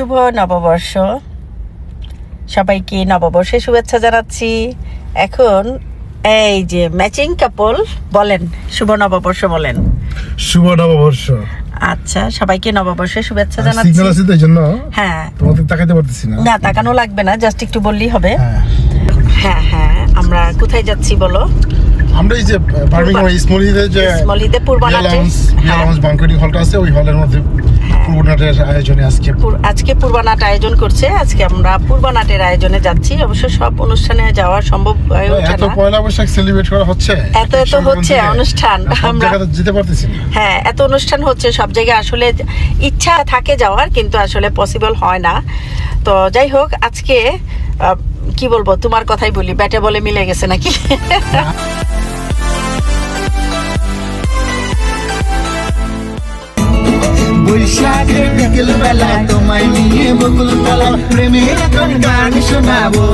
শুভ নববর্ষ। সবাইকে নববর্ষে শুভেচ্ছা জানাচ্ছি। এখন এই যে ম্যাচিং কাপল বলেন শুভ নববর্ষ বলেন। শুভ নববর্ষ। আচ্ছা সবাইকে নববর্ষের শুভেচ্ছা জানাচ্ছি। সিগন্যাল আছে তো জন্য? হ্যাঁ। তোমাদের তাকাইতে পারতেছি না। না তাকানো লাগবে না জাস্ট একটু বললেই হবে। হ্যাঁ। হ্যাঁ হ্যাঁ আমরা কোথায় যাচ্ছি বলো? আমরা এই যে বার্মিংহাম ইসমলিতে যে ইসমলিতে পূর্বনাটে হ্যাঁ। হলটা আছে ওই হলের মধ্যে। পূর্বনাটের আয়োজনে আজকে আজকে পূর্বানাট আয়োজন করছে। আজকে আমরা পূর্বানাটের আয়োজনে যাচ্ছি। অবশ্য সব অনুষ্ঠানে যাওয়া সম্ভব হয়ে ওঠে এত পয়লা বৈশাখ সেলিব্রেট করা হচ্ছে? এত এত হচ্ছে অনুষ্ঠান। আমরা যেতে পারতেছি না। হ্যাঁ এত অনুষ্ঠান হচ্ছে। সব জায়গায় আসলে ইচ্ছা থাকে যাওয়ার কিন্তু আসলে পসিবল হয় না। তো যাই হোক আজকে কি বলব তোমার কথাই বলি। ব্যাটে বলে মিলে গেছে নাকি? বৈশাখের বিকেল বেলা তোমায় নিয়ে বকুল তলা প্রেমের এখন গান শোনাবো।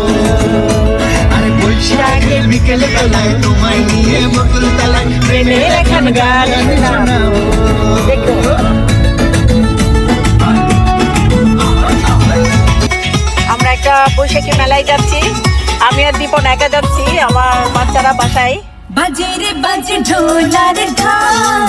আরে বৈশাখের বিকেল বেলায় তোমায় নিয়ে বকুল তলায় প্রেমের এখন গান শোনাবো। আমরা একটা বৈশাখী মেলায় যাচ্ছি। আমি আর দীপন একা যাচ্ছি আমার বাচ্চারা বাসায়। বাজে রে বাজে ঢোলার ঢাক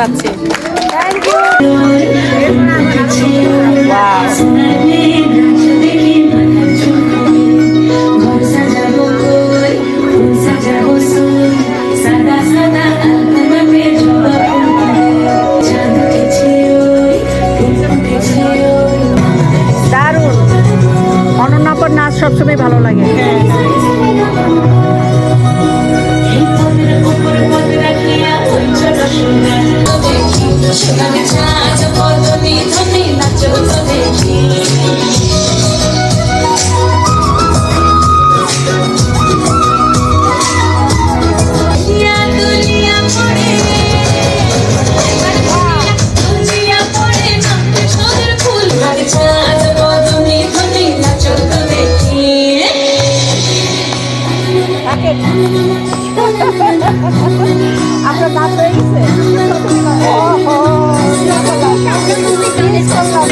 সুন্দর থ্যাংক ইউ লাগে ছাঁচ বদনি ধনি নাচ তো দেখি আপনার নাচ হয়ে গেছে? ওহো,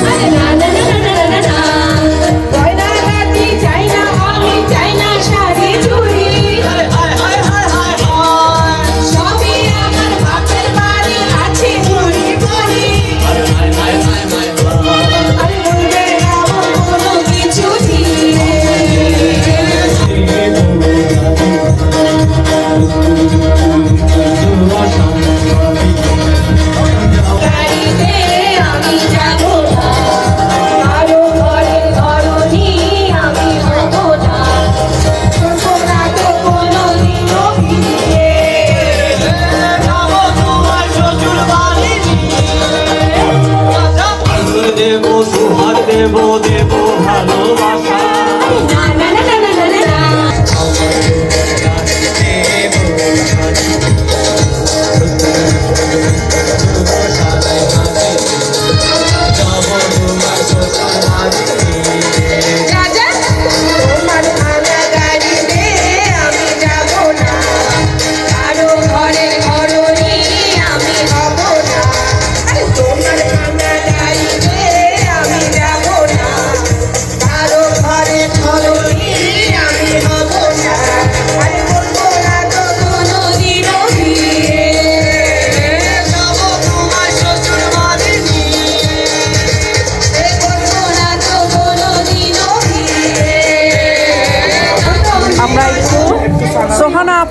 গয়না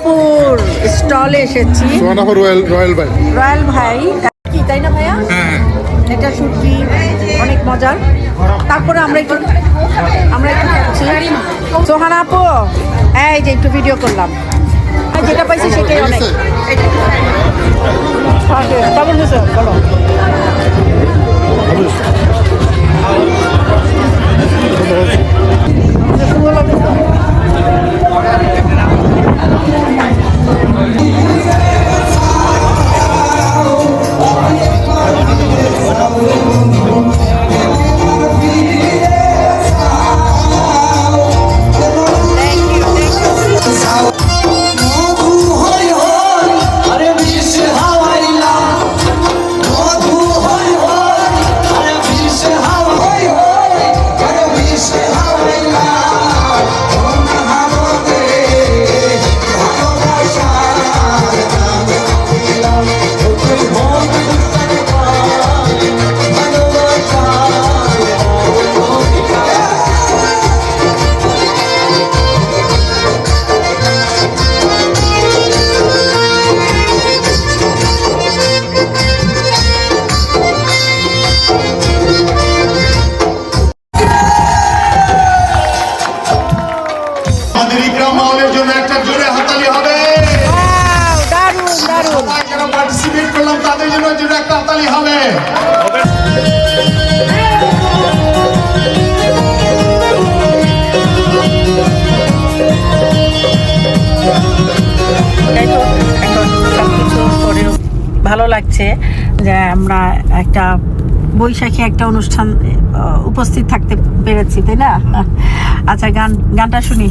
হলে এসেছি। সোহানা রয়্যাল রয়্যাল ভাই? রয়্যাল ভাই কি তাই না ভাইয়া? এটা সত্যি অনেক মজার। তারপরে আমরা একটু আমরা একটু খাচ্ছি। সোহানা আপু এই যে একটু ভিডিও করলাম। আর যেটা পাইছি সেটাই অনেক। কেমন হয়েছে বলো। সুন্দর লাগছে আমাদের ইকরাম জন্য একটা জোরে হাতালি হবে। Wow, দারুণ দারুণ। সবাই যারা পার্টিসিপেট করলাম তাদের জন্য জোরে একটা হাতালি হবে। যাই হোক এখন সব কিছু করেও ভালো লাগছে যে আমরা একটা বৈশাখী একটা অনুষ্ঠান উপস্থিত থাকতে পেরেছি তাই না? আচ্ছা গান গানটা শুনি।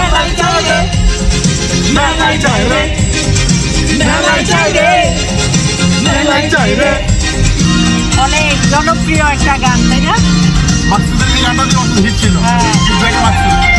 অনেক জনপ্রিয় একটা গান তাই না? মাকসুদের এই গানটা দিয়ে অত হিট ছিল। হ্যাঁ। মাকসুদ